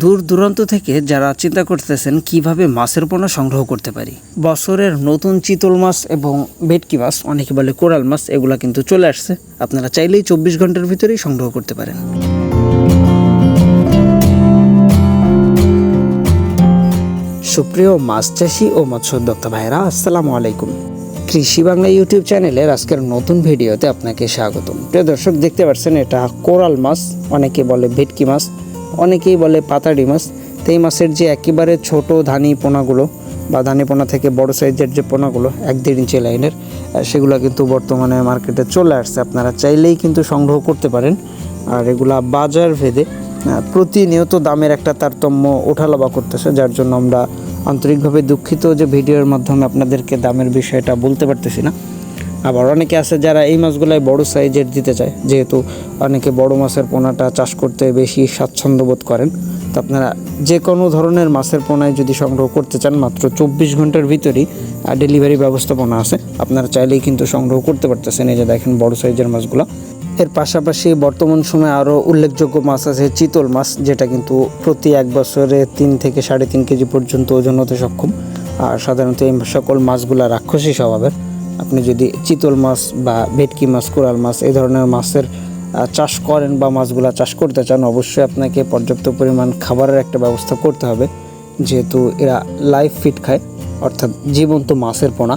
দূর দূরান্ত থেকে যারা চিন্তা করতেছেন কীভাবে মাছের পোনা সংগ্রহ করতে পারি। বছরের নতুন চিতল মাছ এবং ভেটকি মাছ, অনেকে বলে কোরাল মাছ, এগুলা কিন্তু চলে আসছে। আপনারা চাইলেই চব্বিশ ঘণ্টার ভিতরেই সংগ্রহ করতে পারেন। সুপ্রিয় মাছ চাষি ও মৎস্যোদ্যোক্তা ভাইরা আসসালামু আলাইকুম। কৃষি বাংলা ইউটিউব চ্যানেলের আজকের নতুন ভিডিওতে আপনাকে স্বাগতম। প্রিয় দর্শক, দেখতে পাচ্ছেন, এটা কোরাল মাছ, অনেকে বলে ভেটকি মাছ। অনেকেই বলে পাতাড়ি মাছ। তো এই মাছের যে একেবারে ছোট ধানি পোনাগুলো বা ধানি পোনা থেকে বড় সাইজের যে পোনাগুলো, এক দেড় ইঞ্চি লাইনের সেগুলো কিন্তু বর্তমানে মার্কেটে চলে আসছে। আপনারা চাইলেই কিন্তু সংগ্রহ করতে পারেন। আর এগুলা বাজার ভেদে প্রতিনিয়ত দামের একটা তারতম্য ওঠালাবা করতেছে, যার জন্য আমরা আন্তরিকভাবে দুঃখিত যে ভিডিওর মাধ্যমে আপনাদেরকে দামের বিষয়টা বলতে পারতেছি না। আবার অনেকে আছে যারা এই মাছগুলাই বড় সাইজের দিতে চায়, যেহেতু অনেকে বড় মাছের পোনাটা চাষ করতে বেশি স্বাচ্ছন্দ্য বোধ করেন। তো আপনারা যে কোনো ধরনের মাছের পোনায় যদি সংগ্রহ করতে চান, মাত্র চব্বিশ ঘণ্টার ভিতরেই ডেলিভারি ব্যবস্থাপনা আছে। আপনারা চাইলেই কিন্তু সংগ্রহ করতে পারতেছেন, এই যে দেখেন বড় সাইজের মাছগুলো। এর পাশাপাশি বর্তমান সময়ে আরও উল্লেখযোগ্য মাছ আছে, চিতল মাছ, যেটা কিন্তু প্রতি এক বছরে তিন থেকে সাড়ে তিন কেজি পর্যন্ত ওজন হতে সক্ষম। আর সাধারণত এই সকল মাছগুলা রাক্ষসী স্বভাবের। আপনি যদি চিতল মাছ বা ভেটকি মাছ, কোরাল মাছ এই ধরনের মাছের চাষ করেন বা মাছগুলা চাষ করতে চান, অবশ্যই আপনাকে পর্যাপ্ত পরিমাণ খাবারের একটা ব্যবস্থা করতে হবে। যেহেতু এরা লাইফ ফিট খায়, অর্থাৎ জীবন্ত মাছের পোনা।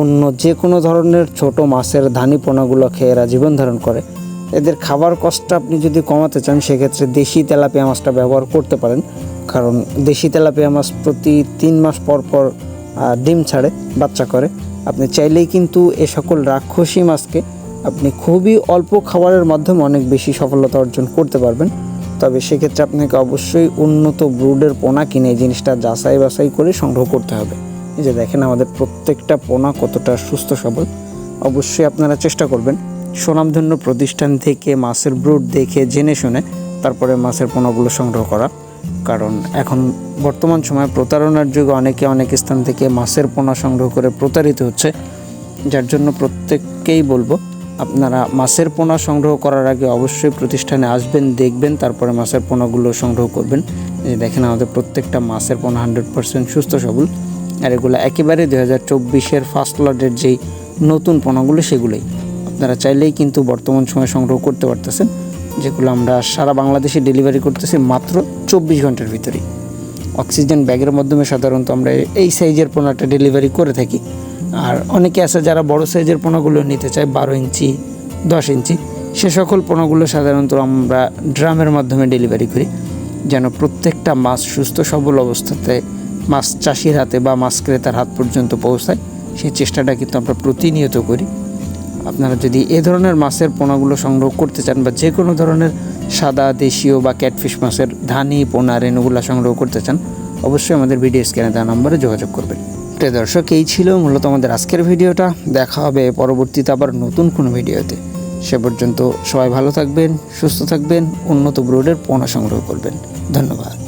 অন্য যে কোনো ধরনের ছোট মাছের ধানি পোনাগুলো খেয়ে এরা জীবন ধারণ করে। এদের খাবার কষ্টটা আপনি যদি কমাতে চান, সেক্ষেত্রে দেশি তেলাপিয়া মাছটা ব্যবহার করতে পারেন। কারণ দেশি তেলাপিয়া মাছ প্রতি তিন মাস পর পর ডিম ছাড়ে, বাচ্চা করে। আপনি চাইলেই কিন্তু এ সকল রাক্ষসী মাছকে আপনি খুবই অল্প খাবারের মাধ্যমে অনেক বেশি সফলতা অর্জন করতে পারবেন। তবে সেক্ষেত্রে আপনাকে অবশ্যই উন্নত ব্রুডের পোনা কিনে এই জিনিসটা যাচাই বাছাই করে সংগ্রহ করতে হবে। এই যে দেখেন আমাদের প্রত্যেকটা পোনা কতটা সুস্থ, সবল। অবশ্যই আপনারা চেষ্টা করবেন সুনামধন্য প্রতিষ্ঠান থেকে মাছের ব্রুড দেখে জেনে শুনে তারপরে মাছের পোনাগুলো সংগ্রহ করা। কারণ এখন বর্তমান সময়ে প্রতারণার যুগে, অনেকে অনেক স্থান থেকে মাছের পোনা সংগ্রহ করে প্রতারিত হচ্ছে। যার জন্য প্রত্যেককেই বলব, আপনারা মাছের পোনা সংগ্রহ করার আগে অবশ্যই প্রতিষ্ঠানে আসবেন, দেখবেন, তারপরে মাছের পোনাগুলো সংগ্রহ করবেন। যে দেখেন আমাদের প্রত্যেকটা মাছের পোনা হান্ড্রেড পার্সেন্ট সুস্থ সবল। আর এগুলো একেবারে দু হাজার চব্বিশের ফার্স্ট লটের যেই নতুন পোনাগুলো, সেগুলোই। আপনারা চাইলেই কিন্তু বর্তমান সময়ে সংগ্রহ করতে পারতেছেন। যেগুলো আমরা সারা বাংলাদেশে ডেলিভারি করতেছি মাত্র চব্বিশ ঘণ্টার ভিতরেই। অক্সিজেন ব্যাগের মাধ্যমে সাধারণত আমরা এই সাইজের পোনাটা ডেলিভারি করে থাকি। আর অনেকে আছে যারা বড় সাইজের পোনাগুলো নিতে চায়, বারো ইঞ্চি, দশ ইঞ্চি, সে সকল পোনাগুলো সাধারণত আমরা ড্রামের মাধ্যমে ডেলিভারি করি। যেন প্রত্যেকটা মাছ সুস্থ, সবল অবস্থাতে মাছ চাষির হাতে বা মাছ ক্রেতার হাত পর্যন্ত পৌঁছায় সেই চেষ্টাটা কিন্তু আমরা প্রতিনিয়ত করি। আপনারা যদি এ ধরনের মাছের পোনাগুলো সংগ্রহ করতে চান বা যে কোনো ধরনের সাদা, দেশীয় বা ক্যাটফিশ মাছের ধানি, পোনা, রেণুগুলো সংগ্রহ করতে চান, অবশ্যই আমাদের ভিডিও স্ক্যানে দেওয়া নম্বরে যোগাযোগ করবেন। প্রিয় দর্শক, এই ছিল মূলত আমাদের আজকের ভিডিওটা। দেখা হবে পরবর্তীতে আবার নতুন কোনো ভিডিওতে। সে পর্যন্ত সবাই ভালো থাকবেন, সুস্থ থাকবেন, উন্নত ব্রোডের পোনা সংগ্রহ করবেন। ধন্যবাদ।